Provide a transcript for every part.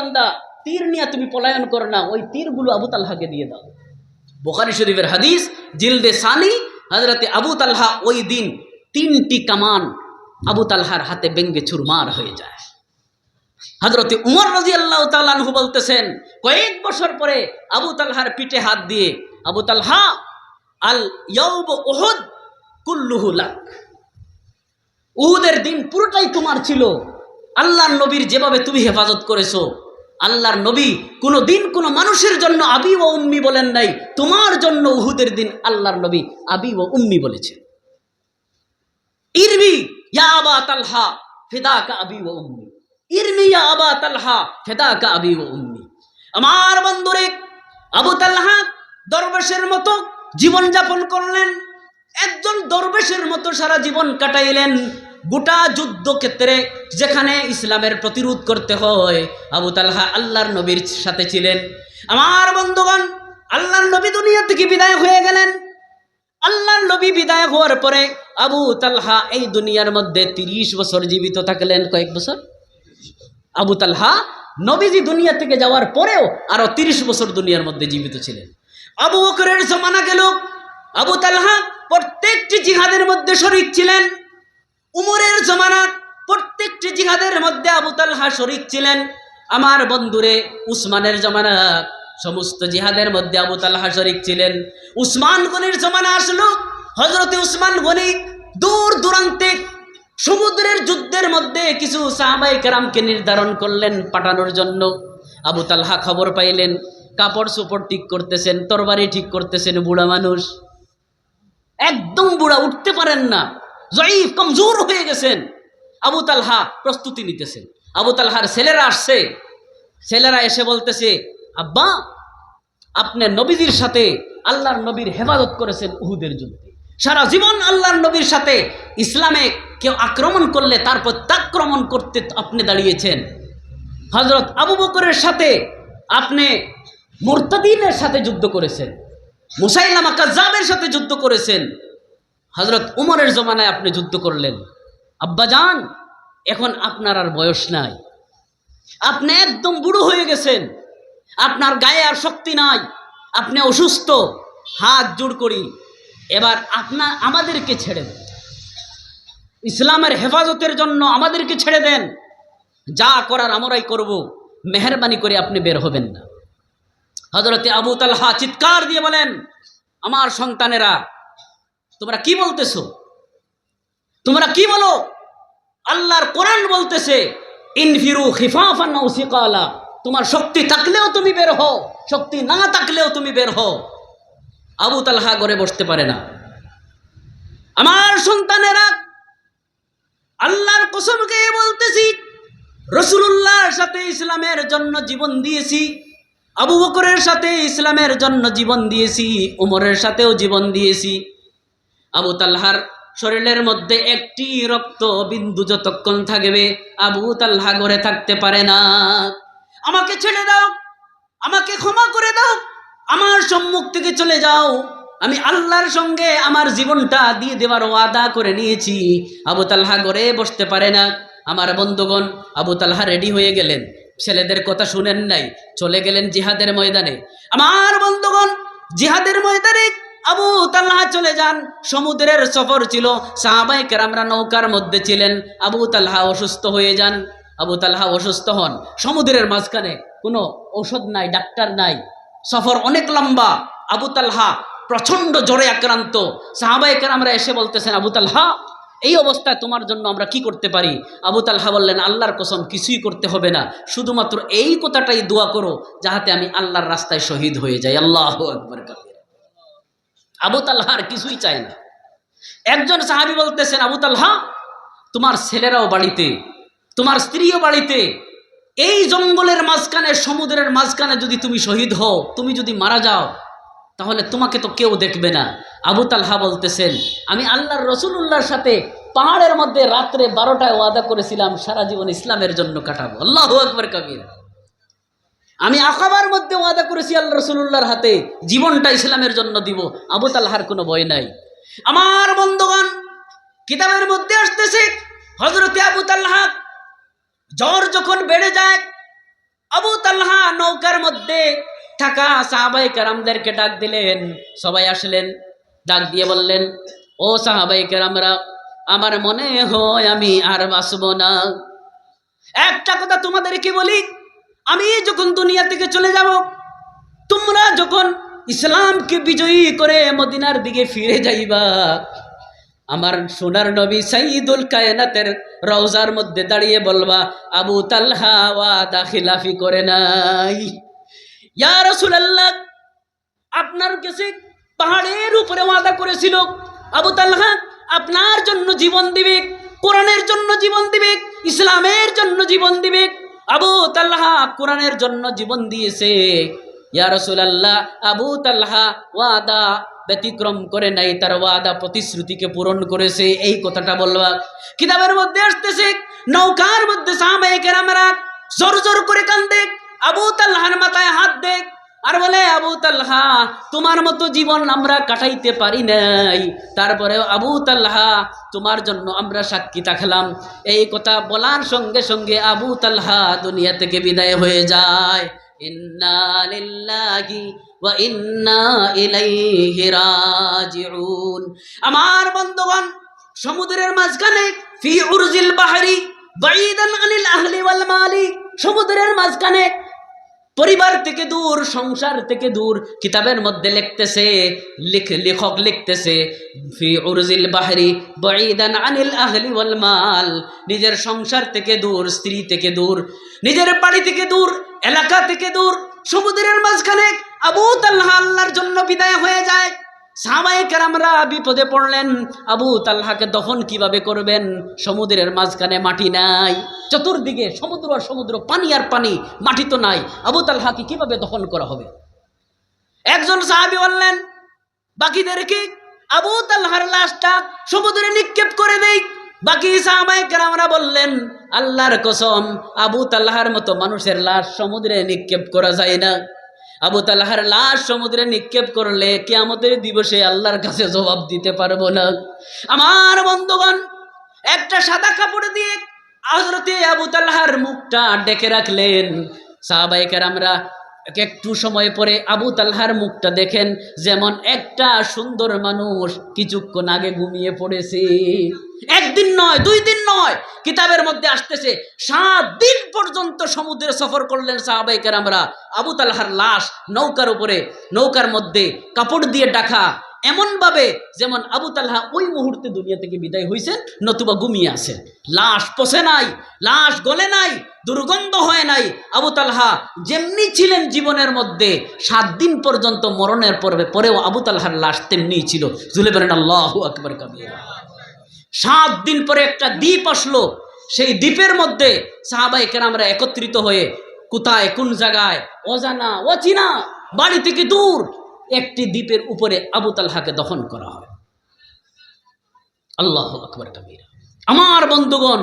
বান্দা, তীর নিয়ে তুমি পলায়ন করো না, ওই তীরগুলো আবু তালহাকে দিয়ে দাও। বোখারি শরীফের হাদিস, জিলদে সানি হজরতে আবু তালহা ওই দিন তিনটি কামান আবু তালহার হাতে ব্যঙ্গে চুরমার হয়ে যায়। হজরতে উমর রাজি আল্লাহ তালু বলতেছেন, কয়েক বছর পরে আবু তালহার পিঠে হাত দিয়ে, আবু তালহা, আল ইয়ৌব ওহদ কুল্লুহু লাক। উহুদের দিন পুরোটাই তোমার ছিল। আল্লাহর নবীর যেভাবে তুমি হেফাজত করেছ আল্লাহর নবী কোনো দিন কোনো মানুষের জন্য আবি ও উম্মি বলেন নাই। তোমার জন্য উহুদের দিন আল্লাহর নবী আবি ও উম্মি বলেছেন। ইরবি ইয়া আবা তালহা, ফেদাকা আবি ও উম্মি। ইরমি ইয়া আবা তালহা, ফেদাকা আবি ও উম্মি। আমার বন্ধুরে আবু তালহা দরবেশের মতো জীবন যাপন করলেন। একজন দরবেশের মতো সারা জীবন কাটাইলেন। গোটা যুদ্ধক্ষেত্রে যেখানে ইসলামের প্রতিরোধ করতে হয়, আবু তালহা আল্লাহর নবীর সাথে ছিলেন। আমার বন্ধুগণ, আল্লাহর নবী দুনিয়া থেকে বিদায় হয়ে গেলেন। আল্লাহর নবী বিদায় হওয়ার পরে আবু তালহা এই দুনিয়ার মধ্যে তিরিশ বছর জীবিত থাকলেন। কয়েক বছর? আবু তালহা নবীজি দুনিয়া থেকে যাওয়ার পরেও আরও তিরিশ বছর দুনিয়ার মধ্যে জীবিত ছিলেন। আবু বকরের জমানা গেল। আবু তালহা প্রত্যেকটি জিহাদের মধ্যে শরিক ছিলেন। উমরের জমানাত প্রত্যেকটি জিহাদের মধ্যে আবু তালহা শরিক ছিলেন। আমার বন্ধুরে উসমানের জমানা সমস্ত জিহাদের মধ্যে আবু তালহা শরিক ছিলেন। উসমান গনির জমানা আসলো হজরতে উসমান গনি দূর দূরান্তে সমুদ্রের যুদ্ধের মধ্যে কিছু সাহাবাই কেরামকে নির্ধারণ করলেন পাঠানোর জন্য। আবু তালহা খবর পাইলেন, কাপড় চোপড় ঠিক করতেছেন, তরবারি ঠিক করতেছেন বুড়া মানুষ। একদম বুড়া, উঠতে পারেন না। জয়ীফ কমজোর হয়ে গেছেন। আবু তালহা প্রস্তুতি নিতেছেন। আবু তালহার ছেলেরা আসছে। ছেলেরা এসে বলতেছে, আব্বা, আপনি নবীজির সাথে আল্লাহর নবীর হেফাজত করেছেন উহুদের যুদ্ধে। সারা জীবন আল্লাহর নবীর সাথে ইসলামে কেউ আক্রমণ করলে তার প্রত্যাক্রমণ করতে আপনি দাঁড়িয়েছেন। হজরত আবু বকরের সাথে আপনি মুরতাদিনের সাথে যুদ্ধ করেছেন। মুসাইলামা কাজাবের সাথে যুদ্ধ করেছেন। হজরত উমরের জমানায় আপনি যুদ্ধ করলেন। আব্বাজান এখন আপনার আর বয়স নাই। আপনি একদম বুড়ো হয়ে গেছেন। আপনার গায়ে আর শক্তি নাই। আপনি অসুস্থ। হাত জোড় করি। এবার আপনার আমাদেরকে ছেড়ে দেন। ইসলামের হেফাজতের জন্য আমাদেরকে ছেড়ে দেন। যা করার আমরাই করব। মেহরবানি করে আপনি বের হবেন না। হজরতে আবু তালহা চিৎকার দিয়ে বলেন, আমার সন্তানেরা তোমরা কি বলতেছো? তোমরা কি বলো? আল্লাহর কোরআন বলতেছে, ইনফিরু খিফাফান ও সিকালা তোমার শক্তি থাকলেও তুমি বের হও, শক্তি না থাকলেও তুমি বের হও। আবু তালহা ঘরে বসতে পারে না। আমার সন্তানেরা, আল্লাহর কসমকে বলতেছি রসুল্লাহর সাথে ইসলামের জন্য জীবন দিয়েছি, আবু বকরের সাথে ইসলামের জন্য জীবন দিয়েছি, উমরের সাথেও জীবন দিয়েছি। আবু তাল্লাহার শরীরের মধ্যে একটি রক্ত বিন্দু যতক্ষণ থাকবে আবু তাল্লাহা ঘরে থাকতে পারে না। আমাকে ছেড়ে দাও, আমাকে ক্ষমা করে দাও, আমার সম্মুখ থেকে চলে যাও। আমি আল্লাহর সঙ্গে আমার জীবনটা দিয়ে দেওয়ার ওয়াদা করে নিয়েছি। আবু তালহা ঘরে বসতে পারে না। আমার বন্ধুগণ, আবু তালহা রেডি হয়ে গেলেন। ছেলেদের কথা শুনেন নাই, চলে গেলেন জিহাদের ময়দানে। আমার বন্ধুগণ, জিহাদের ময়দানে আবু তাল্লাহা চলে যান। সমুদ্রের সফর ছিল। সাহাবাই কেরামরা নৌকার মধ্যে ছিলেন। আবু তাল্লাহা অসুস্থ হয়ে যান। আবু তাল্লাহা অসুস্থ হন। সমুদ্রের মাঝখানে কোনো ঔষধ নাই, ডাক্তার নাই। সফর অনেক লম্বা। আবু তাল্লাহা প্রচণ্ড জ্বরে আক্রান্ত। সাহাবাই কেরামরা এসে বলতেছেন, আবু তাল্লাহা এই অবস্থায় তোমার জন্য আমরা কি করতে পারি? আবু তালহা বললেন, আল্লাহর কসম, কিছুই করতে হবে না। শুধুমাত্র এই কথাটাই দোয়া করো, যাহাতে আমি আল্লাহর রাস্তায় শহীদ হয়ে যাই। আল্লাহ একবার কাবির আবু তালহার কিছুই চায় না। একজন সাহাবি বলতেছেন, আবু তালহা, তোমার ছেলেরাও বাড়িতে, তোমার স্ত্রীও বাড়িতে, এই জঙ্গলের মাঝখানে, সমুদ্রের মাঝখানে যদি তুমি শহীদ হও, তুমি যদি মারা যাও, তাহলে তোমাকে তো কেউ দেখবে না। আবু তালহা বলতেছেন, আমি আল্লাহর রসুল্লাহর সাথে পাহাড়ের মধ্যে রাত্রে বারোটায় ওয়াদা করেছিলাম, সারা জীবন ইসলামের জন্য কাটাবো। আল্লাহ আকবর, কবির। আমি আকাবার মধ্যে ওয়াদা করেছি আল্লাহ রসুল্লাহর হাতে, জীবনটা ইসলামের জন্য দিব। আবু তালহার কোনো ভয় নাই। আমার বন্ধুগণ, কিতাবের মধ্যে আসতেছে হজরতে আবু তাল্লাহা জ্বর যখন বেড়ে যায়, আবু তালহা নৌকার মধ্যে থাকা সাহাবাই কারামদেরকে ডাক দিলেন। সবাই আসলেন, ডাক দিয়ে বললেন, ও সাহাবাই কারামরা, আমার মনে হয় আমি আর বাঁচব না। একটা কথা তোমাদেরকে বলি আমি যখন দুনিয়া থেকে চলে যাব, তোমরা যখন ইসলামকে বিজয়ী করে মদিনার দিকে ফিরে যাইবা, আমার সোনার নবী সাইদুল কায়নাতের রওজার মধ্যে দাঁড়িয়ে বলবা, আবু তালহা ওয়াদা খিলাফি করে নাই। ইয়া আপনার কাছে পাহাড়ের উপরে ওয়াদা করেছিল, আবু তালহা, আপনার জন্য জীবন দিবে, কোরআনের জন্য জীবন দিবে, ইসলামের জন্য জীবন দিবে। আবু তাল্লাহা কোরআনের জন্য জীবন দিয়েছে। ইয়া আবু তাল্লাহা ওয়াদা ব্যতিক্রম করে নাই, তার ওয়াদা প্রতিশ্রুতিকে পূরণ করেছে, এই কথাটা বলবা। কিতাবের মধ্যে আসতেছে, নৌকার মধ্যে সাহাবায়ে আমরা জোর জোর করে কান দেখ আবু তাল্লাহার মাথায় হাত দেখ আর বলে, আবু তাল্হা, তোমার মতো জীবন আমরা কাটাইতে পারি নাই। তারপরে আবু তাল্হা, তোমার জন্য আমরা সাক্ষী থাকলাম। এই কথা বলার সঙ্গে সঙ্গে আবু তাল্হা দুনিয়া থেকে বিদায় হয়ে যায়। আমার বন্ধুগণ, সমুদ্রের মাঝখানে সমুদ্রের মাঝখানে পরিবার থেকে দূর, সংসার থেকে দূর, কিতাবের মধ্যে লিখতেছে, লিখ- লেখক লিখতেছে আনিল আহলি নিজের সংসার থেকে দূর, স্ত্রী থেকে দূর, নিজের বাড়ি থেকে দূর, এলাকা থেকে দূর, সমুদ্রের মাঝখানে আবু তাল্লাহ আল্লাহর জন্য বিদায় হয়ে যায়। সাহাবায়ে কেরামরা বিপদে পড়লেন, আবু তাল্লাহাকে দফন কীভাবে করবেন? সমুদ্রের মাঝখানে মাটি নাই। চতুর্দিকে সমুদ্র আর সমুদ্র, পানি আর পানি, মাটি তো নাই। আবু তাল্লাহাকে কীভাবে দফন করা হবে? একজন সাহাবি বললেন বাকিদেরকে আবু তাল্লাহার লাশটা সমুদ্রে নিক্ষেপ করে দেই। বাকি সাহাবায়ে কেরামরা বললেন, আল্লাহর কসম, আবু তাল্লাহার মতো মানুষের লাশ সমুদ্রে নিক্ষেপ করা যায় না। আবু তালাহার লাশ সমুদ্রে নিক্ষেপ করলে কেয়ামতের দিবসে আল্লাহর কাছে জবাব দিতে পারব না। আমার বন্ধুগণ, একটা সাদা কাপড় দিয়ে হজরতে আবু তালাহার মুখটা ডেকে রাখলেন। সাহাবাইকার আমরা একটু সময় পরে আবু তালহার মুখটা দেখেন, যেমন একটা সুন্দর মানুষ কিছুক্ষণ আগে ঘুমিয়ে পড়েছে। একদিন নয়, দুই দিন নয়, কিতাবের মধ্যে আসতেছে, সাত দিন পর্যন্ত সমুদ্রে সফর করলেন সাহাবাইকার আমরা আবু তালহার লাশ নৌকার উপরে, নৌকার মধ্যে কাপড় দিয়ে ডাকা এমনভাবে যেমন আবু তালহা ওই মুহূর্তে দুনিয়া থেকে বিদায় হয়েছেন নতুবা ঘুমিয়ে আছেন লাশ পচে নাই, লাশ গলে নাই, দুর্গন্ধ হয় নাই। আবু তালহা যেমনি ছিলেন জীবনের মধ্যে, সাত দিন পর্যন্ত মরণের পর্বে পরেও আবু তালহার লাশ তেমনিই ছিল। জুলে বেরেন আল্লাহ আকবর কাবির। সাত দিন পরে একটা দ্বীপ আসলো। সেই দ্বীপের মধ্যে সাহাবাই কেরামরা একত্রিত হয়ে, কোথায়, কোন জায়গায়? অজানা, অচিনা, বাড়ি থেকে দূর। একটি দ্বীপের উপরে আবু তালহাকে দফন করা হয়। আল্লাহ আকবর কবির। আমার বন্ধুগণ,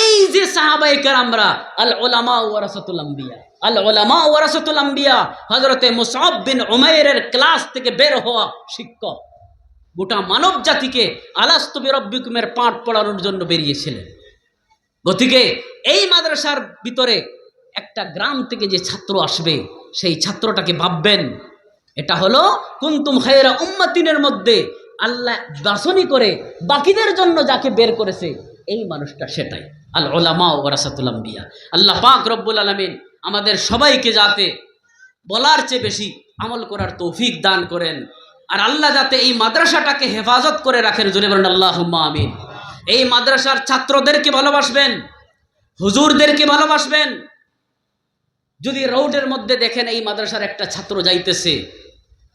এই যে সাহাবাই কেরামরা, আল ওলামা ওয়ারাসাতুল আম্বিয়া, আল ওলামা ওয়ারাসাতুল আম্বিয়া হজরতে মুসাব বিন ক্লাস থেকে বের হওয়া শিক্ষক, গোটা মানব জাতিকে আলাস্তবি রব্বিকুমের পাঠ পড়ানোর জন্য বেরিয়েছিলেন। গতিকে এই মাদ্রাসার ভিতরে একটা গ্রাম থেকে যে ছাত্র আসবে, সেই ছাত্রটাকে ভাববেন এটা হলো কুন্তুম খায়রা উম্মাতিনের মধ্যে আল্লাহ বাসনি করে, বাকিদের জন্য যাকে বের করেছে, এই মানুষটা সেটাই। আল ওলামা ও রাসাতুল আল্লাহ পাক রব্বুল আলমিন আমাদের সবাইকে যাতে বলার চেয়ে বেশি আমল করার তৌফিক দান করেন, আর আল্লাহ যাতে এই মাদ্রাসাটাকে হেফাজত করে রাখেন। জোরে বলেন আল্লাহ আমিন। এই মাদ্রাসার ছাত্রদেরকে ভালোবাসবেন, হুজুরদেরকে ভালোবাসবেন। যদি রোডের মধ্যে দেখেন এই মাদ্রাসার একটা ছাত্র যাইতেছে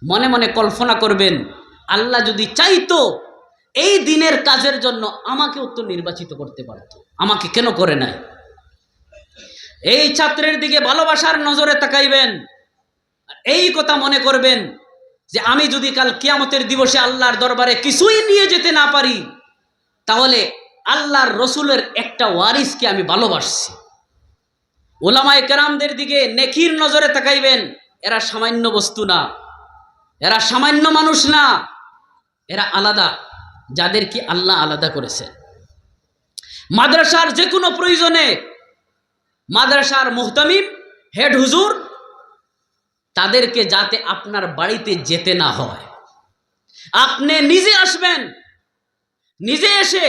মনে মনে কল্পনা করবেন, আল্লাহ যদি চাইতো, এই দিনের কাজের জন্য আমাকে তো নির্বাচিত করতে পারত। আমাকে কেন করে নাই? এই ছাত্রের দিকে ভালোবাসার নজরে তাকাইবেন এই কথা মনে করবেন যে আমি যদি কাল কিয়ামতের দিবসে আল্লাহর দরবারে কিছুই নিয়ে যেতে না পারি, তাহলে আল্লাহর রসুলের একটা ওয়ারিসকে আমি ভালোবাসছি। ওলামায় কেরামদের দিকে নেকির নজরে তাকাইবেন, এরা সামান্য বস্তু না। এরা সামান্য মানুষ না। এরা আলাদা, যাদের কি আল্লাহ আলাদা করেছে। মাদ্রাসার যে কোনো প্রয়োজনে, মাদ্রাসার মুহতামিম, হেড হুজুর, তাদেরকে যাতে আপনার বাড়িতে যেতে না হয়। আপনি নিজে আসবেন, নিজে এসে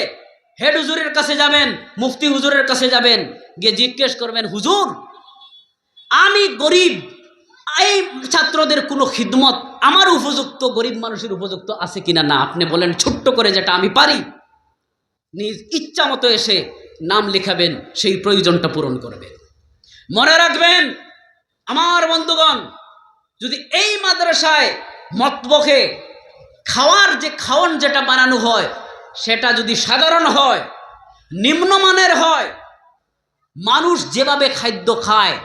হেড হুজুরের কাছে যাবেন, মুফতি হুজুরের কাছে যাবেন, গিয়ে জিজ্ঞেস করবেন, হুজুর, আমি গরিব, এই ছাত্রদের কোনো খিদমত আমার উপযুক্ত গরিব মানুষের উপযুক্ত আছে কিনা না? আপনি বলেন, ছোট্ট করে যেটা আমি পারি, নিজ ইচ্ছা মতো এসে নাম লেখাবেন, সেই প্রয়োজনটা পূরণ করবেন। মনে রাখবেন, আমার বন্ধুগণ, যদি এই মাদ্রাসায় মতবখে খাওয়ার যে খাওয়ান যেটা বানানো হয়, সেটা যদি সাধারণ হয়, নিম্নমানের হয়, মানুষ যেভাবে খাদ্য খায়,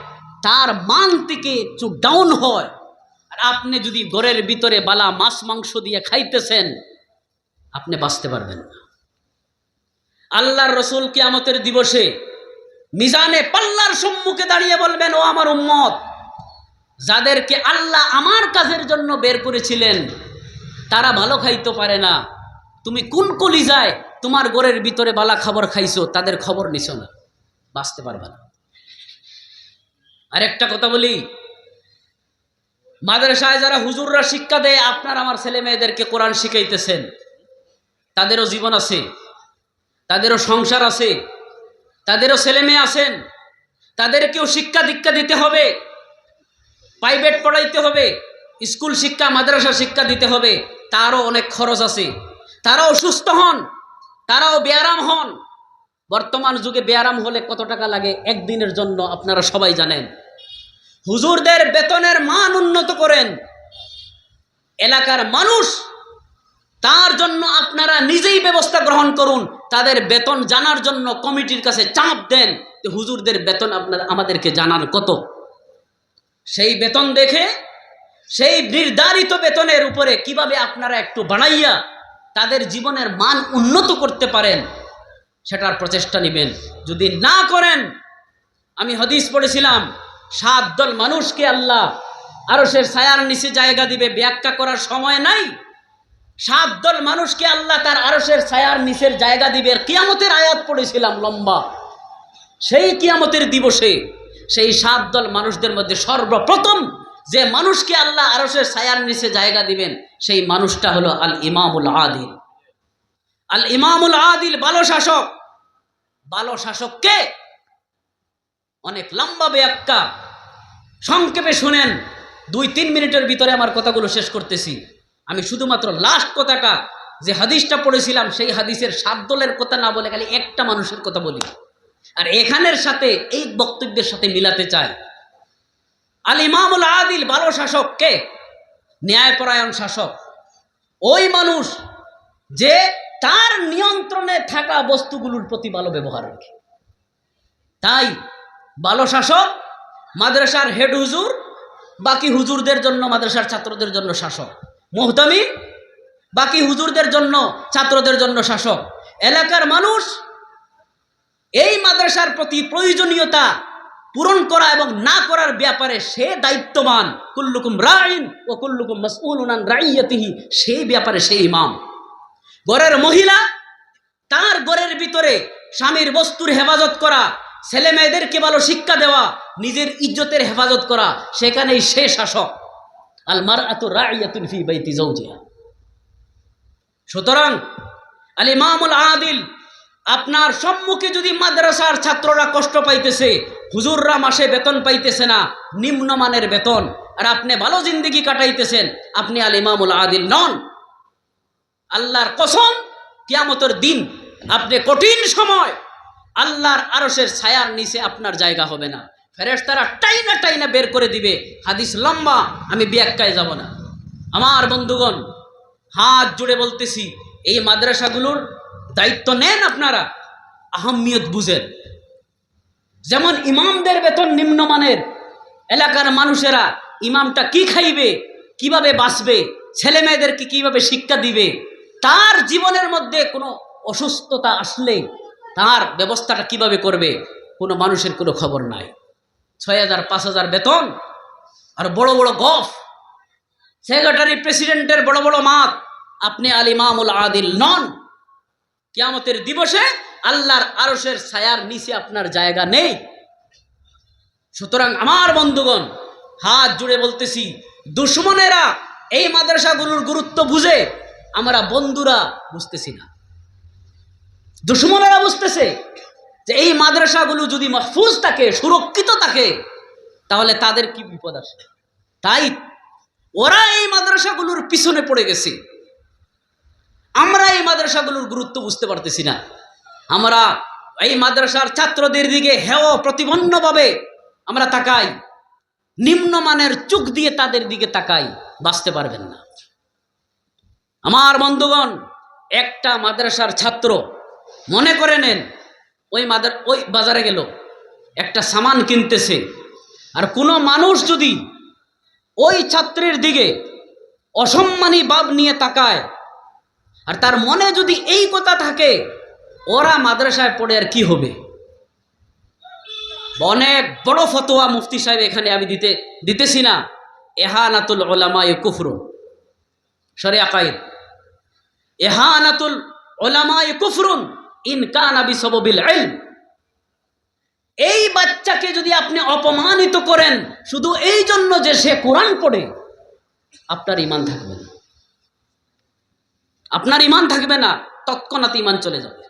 তার মান থেকে একটু ডাউন হয় আপনি যদি ঘরের ভিতরে বালা, মাছ, মাংস দিয়ে খাইতেছেন, আপনি বাঁচতে পারবেন না। আল্লাহর রসুল কিয়ামতের দিবসে মিজানে পাল্লার সম্মুখে দাঁড়িয়ে বলবেন, ও আমার উম্মত, যাদেরকে আল্লাহ আমার কাজের জন্য বের করেছিলেন, তারা ভালো খাইতে পারে না। তুমি কোন কলি যায় তোমার গোরের ভিতরে বালা খাবার খাইছো, তাদের খবর নিছো না, বাঁচতে পারবে না। আরেকটা কথা বলি মাদ্রাসায় যারা হুজুররা শিক্ষা দেয়, আপনার আমার ছেলে মেয়েদেরকে কোরআন শিখাইতেছেন। তাদেরও জীবন আছে, তাদেরও সংসার আছে, তাদেরও ছেলে মেয়ে আছেন, তাদেরকেও শিক্ষা দীক্ষা দিতে হবে, প্রাইভেট পড়াইতে হবে, স্কুল শিক্ষা, মাদ্রাসা শিক্ষা দিতে হবে, তারও অনেক খরচ আছে। তারাও সুস্থ হন, তারাও ব্যায়াম হন। বর্তমান যুগে ব্যায়াম হলে কত টাকা লাগে? একদিনের জন্য, আপনারা সবাই জানেন। হুজুরদের বেতনের মান উন্নত করেন। এলাকার মানুষ, তার জন্য আপনারা নিজেই ব্যবস্থা গ্রহণ করুন। তাদের বেতন জানার জন্য কমিটির কাছে চাপ দেন হুজুরদের বেতন আপনার, আমাদেরকে জানার কত? সেই বেতন দেখে, সেই নির্ধারিত বেতনের উপরে কীভাবে আপনারা একটু বাড়াইয়া তাদের জীবনের মান উন্নত করতে পারেন, সেটার প্রচেষ্টা নেবেন। যদি না করেন, আমি হদিস পড়েছিলাম সাত দল মানুষকে আল্লাহ আরও সে ছায়ার নিচে জায়গা দিবে, ব্যাখ্যা করার সময় নাই। সাত দল মানুষকে আল্লাহ তার আরসের ছায়ার নিচের জায়গা দিবে। কিয়ামতের আয়াত পড়েছিলাম লম্বা। সেই কিয়ামতের দিবসে সেই সাত দল মানুষদের মধ্যে সর্বপ্রথম যে মানুষকে আল্লাহ আরসের ছায়ার নিচে জায়গা দিবেন, সেই মানুষটা হলো আল ইমামুল আদিল। আল ইমামুল আদিল বালো শাসক। বালো শাসককে অনেক লম্বা ব্যাখ্যা সংক্ষেপে শুনেন, দুই তিন মিনিটের ভিতরে আমার কথাগুলো শেষ করতেছি। আমি শুধুমাত্র লাস্ট কথাটা, যে হাদিসটা পড়েছিলাম, সেই হাদিসের সাত দলের কথা না বলে খালি একটা মানুষের কথা বলি। আর এখানের সাথে এই বক্তব্যের সাথে মিলাতে চায় আল ইমামুল আদিল ভালো শাসক কে? ন্যায়পরায়ণ শাসক। ওই মানুষ যে তার নিয়ন্ত্রণে থাকা বস্তুগুলোর প্রতি ভালো ব্যবহার রাখে। তাই ভালো শাসক মাদ্রাসার হেড হুজুর, বাকি হুজুরদের জন্য মাদ্রাসার ছাত্রদের জন্য শাসক। মোহতামি? বাকি হুজুরদের জন্য, ছাত্রদের জন্য শাসক। এলাকার মানুষ, এই মাদ্রাসার প্রতি প্রয়োজনীয়তা পূরণ করা এবং না করার ব্যাপারে সে দায়িত্ববান। কুল্লুকুম রাইন ও কুল্লুকুম মাসউলুনান রাইয়াতিহি সেই ব্যাপারে সে ইমাম। ঘরের মহিলা, তার ঘরের ভিতরে স্বামীর বস্তুর হেফাজত করা ছেলে মেয়েদেরকে ভালো শিক্ষা দেওয়া নিজের ইজ্জতের হেফাজত করা, সেখানেই সে শাসক। আল মার এত রাইয়াতুল ফি বাইতি জৌজিয়া সুতরাং আল ইমামুল আদিল আপনার সম্মুখে যদি মাদ্রাসার ছাত্ররা কষ্ট পাইতেছে, হুজুররা মাসে বেতন পাইতেছে না, নিম্নমানের বেতন, আর আপনি ভালো জিন্দিগি কাটাইতেছেন, আপনি আল ইমামুল আদিল নন। আল্লাহর কসম, কিয়ামতের দিন আপনি কঠিন সময় আল্লাহর আরসের ছায়ার নিচে আপনার জায়গা হবে না। ফেরেশতারা টাইনা টাইনা বের করে দিবে। হাদিস লম্বা, আমি ব্যাখ্যায় যাব না। আমার বন্ধুগণ, হাত জুড়ে বলতেছি, এই মাদ্রাসাগুলোর দায়িত্ব নেন আপনারা, আহমিয়ত বুঝেন। যেমন ইমামদের বেতন নিম্নমানের, এলাকার মানুষেরা ইমামটা কি খাইবে, কীভাবে বাঁচবে ছেলে মেয়েদেরকে কীভাবে শিক্ষা দিবে, তার জীবনের মধ্যে কোনো অসুস্থতা আসলে তার ব্যবস্থাটা কীভাবে করবে, কোনো মানুষের কোনো খবর নাই। ছয় হাজার, পাঁচ হাজার বেতন আর বড় বড় গফ। সেক্রেটারি প্রেসিডেন্টের বড় বড় মাত, আপনি আল ইমামুল আদিল নন। কিয়ামতের দিবসে আল্লাহর আরসের ছায়ার নিচে আপনার জায়গা নেই। সুতরাং আমার বন্ধুগণ, হাত জুড়ে বলতেছি, দুশ্মনেরা এই মাদ্রাসাগুলোর গুরুত্ব বুঝে আমরা বন্ধুরা বুঝতেছি না। দুশ্মনেরা বুঝতেছে যে এই মাদ্রাসাগুলো যদি মহফুজ থাকে, সুরক্ষিত থাকে, তাহলে তাদের কি বিপদ আসে? তাই ওরা এই মাদ্রাসাগুলোর পিছনে পড়ে গেছে। আমরা এই মাদ্রাসাগুলোর গুরুত্ব বুঝতে পারতেছি না। আমরা এই মাদ্রাসার ছাত্রদের দিকে হেও প্রতিবন্ধভাবে আমরা তাকাই। নিম্নমানের চোখ দিয়ে তাদের দিকে তাকাই, বাঁচতে পারবেন না। আমার বন্ধুগণ, একটা মাদ্রাসার ছাত্র মনে করে নেন ওই মাদার, ওই বাজারে গেল। একটা সামান কিনতেছে। আর কোনো মানুষ যদি ওই ছাত্রের দিকে অসম্মানী ভাব নিয়ে তাকায়, আর তার মনে যদি এই কথা থাকে, ওরা মাদ্রাসায় পড়ে আর কি হবে? অনেক বড় ফতোয়া মুফতি সাহেব এখানে আমি দিতে, দিতেছি না। এহানাতুল ওলামা এ কুফরুন সরে আকাইদ এহানাতুল ওলামা এ কুফরুন। ইনকান এই বাচ্চাকে যদি আপনি অপমানিত করেন, শুধু এই জন্য যে সে কোরআন পড়ে, আপনার ইমান থাকবে না। আপনার ইমান থাকবে না, তৎক্ষণাৎ ইমান চলে যাবে।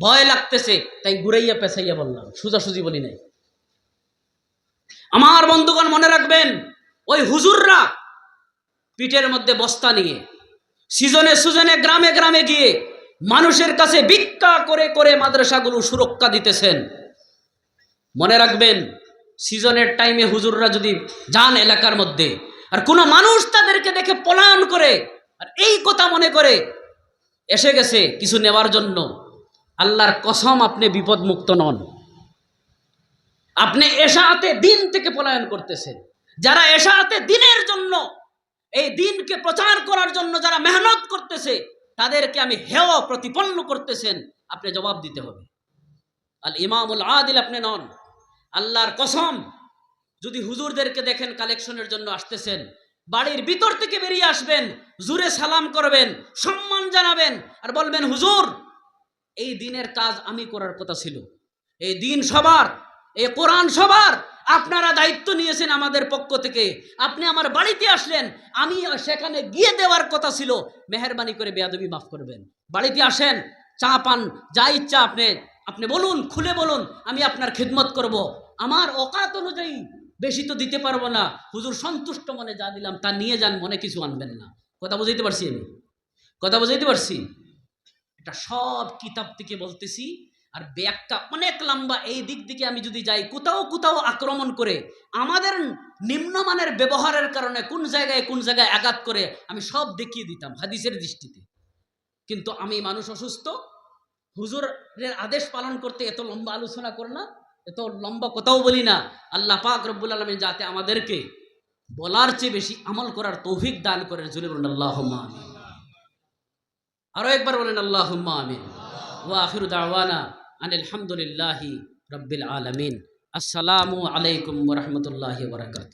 ভয় লাগতেছে, তাই ঘুরাইয়া পেছাইয়া বললাম, সোজাসুজি বলি নাই। আমার বন্ধুগণ মনে রাখবেন, ওই হুজুররা পিঠের মধ্যে বস্তা নিয়ে, সিজনে সুজনে গ্রামে গ্রামে গিয়ে মানুষের কাছে ভিক্ষা করে করে মাদ্রাসাগুলো সুরক্ষা দিতেছেন। মনে রাখবেন, সিজনের টাইমে হুজুররা যদি যান এলাকার মধ্যে, আর কোনো মানুষ তাদেরকে দেখে পলায়ন করে, আর এই কথা মনে করে, এসে গেছে কিছু নেওয়ার জন্য। আল্লাহর কসম, আপনি বিপদমুক্ত নন। আপনি এশাতে দিন থেকে পলায়ন করতেছেন। যারা এশাতে দিনের জন্য, এই দিনকে প্রচার করার জন্য যারা মেহনত করতেছে তাদেরকে আমি হেয় প্রতিপন্ন করতেছেন, আপনি জবাব দিতে হবে। আল ইমামুল আদিল, আপনি নন। আল্লাহর কসম, যদি হুজুরদেরকে দেখেন কালেকশনের জন্য আসতেছেন, বাড়ির ভিতর থেকে বেরিয়ে আসবেন, জুরে সালাম করবেন, সম্মান জানাবেন আর বলবেন, হুজুর, এই দিনের কাজ আমি করার কথা ছিল। এই দিন সবার, এই কোরআন সবার আপনারা দায়িত্ব নিয়েছেন আমাদের পক্ষ থেকে। আপনি আমার বাড়িতে আসলেন, আমি সেখানে গিয়ে দেওয়ার কথা ছিল। মেহরবানি করে বেয়াদবি মাফ করবেন। বাড়িতে আসেন, চা পান, যা ইচ্ছা আপনি আপনি বলুন, খুলে বলুন, আমি আপনার খিদমত করব। আমার অকাত অনুযায়ী বেশি তো দিতে পারব না। হুজুর সন্তুষ্ট মনে যা দিলাম তা নিয়ে যান, মনে কিছু আনবেন না। কথা বুঝাইতে পারছি আমি? কথা বুঝাইতে পারছি? এটা সব কিতাব থেকে বলতেছি আর ব্যাগটা অনেক লম্বা, এই দিক দিকে আমি যদি যাই, কোথাও কোথাও আক্রমণ করে আমাদের নিম্নমানের ব্যবহারের কারণে কোন জায়গায় কোন জায়গায় আঘাত করে আমি সব দেখিয়ে দিতাম হাদিসের দৃষ্টিতে। কিন্তু আমি মানুষ অসুস্থ, হুজুরের আদেশ পালন করতে এত লম্বা আলোচনা করে না, এত লম্বা কথাও বলি না। আল্লাহ পাক রব্বুল আলমী যাতে আমাদেরকে বলার চেয়ে বেশি আমল করার তৌফিক দান করেন জুলে বলুন আল্লাহ আমিন। আরও একবার বলেন আল্লাহ আমিন। ওয়াফির দাওয়ানা আনিল হামদুলিল্লাহি রব্বিল আলমিন। আসসালামু আলাইকুম রহমতুল্লাহ বরকাত